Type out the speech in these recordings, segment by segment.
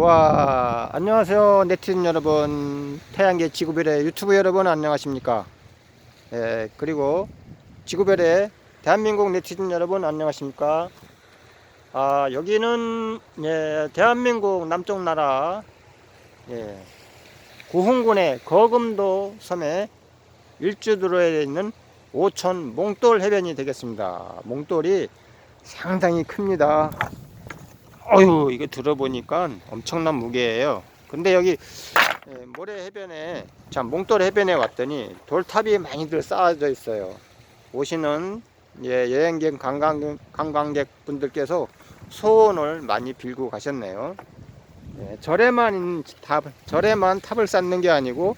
우와 안녕하세요 네티즌 여러분. 태양계 지구별의 유튜브 여러분 안녕하십니까? 예 그리고 지구별의 대한민국 네티즌 여러분 안녕하십니까? 아 여기는 예 대한민국 남쪽 나라 예 구흥군의 거금도 섬에 일주도로에 있는 오천 몽돌 해변이 되겠습니다. 몽돌이 상당히 큽니다 어휴 이거 들어보니까 엄청난 무게예요. 근데 여기 예, 모래 해변에 참 몽돌 해변에 왔더니 돌탑이 많이들 쌓아져 있어요. 오시는 예, 여행객 관광, 관광객 분들께서 소원을 많이 빌고 가셨네요. 예, 절에만 탑, 절에만 탑을 쌓는 게 아니고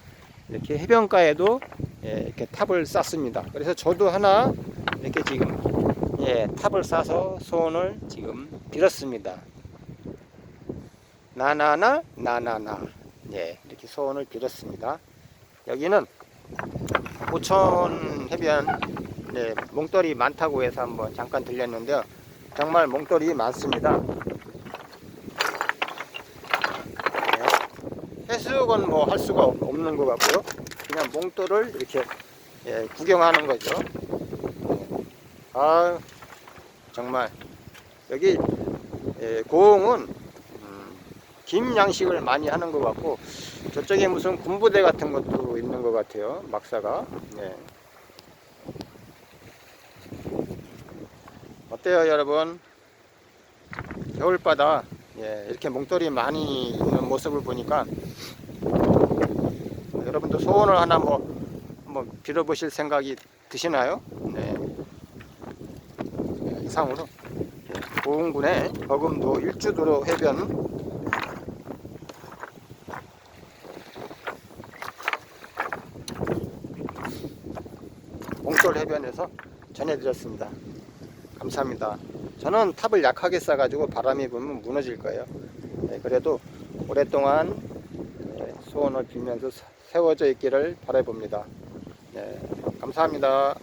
이렇게 해변가에도 예, 이렇게 탑을 쌓습니다. 그래서 저도 하나 이렇게 지금 예, 탑을 쌓아서 소원을 지금 빌었습니다 나나나 나나나. 네 이렇게 소원을 빌었습니다. 여기는 오천 해변 네, 몽돌이 많다고 해서 한번 잠깐 들렸는데요. 정말 몽돌이 많습니다. 네, 해수욕은 뭐 할 수가 없- 없는 것 같고요. 그냥 몽돌을 이렇게 예, 구경하는 거죠. 아 정말. 여기 예, 고흥은 음, 김 양식을 많이 하는 것 같고 저쪽에 무슨 군부대 같은 것도 있는 것 같아요 막사가 네. 어때요 여러분 겨울바다 예, 이렇게 몽돌이 많이 있는 모습을 보니까 여러분도 소원을 하나 뭐 한번 빌어보실 생각이 드시나요? 네. 네, 이상으로 고흥군의 거금도 일주도로 해변 몽돌 해변에서 전해드렸습니다. 감사합니다. 저는 탑을 약하게 쌓아가지고 바람이 불면 무너질 거예요. 네, 그래도 오랫동안 네, 소원을 빌면서 세워져 있기를 바라봅니다. 네, 감사합니다.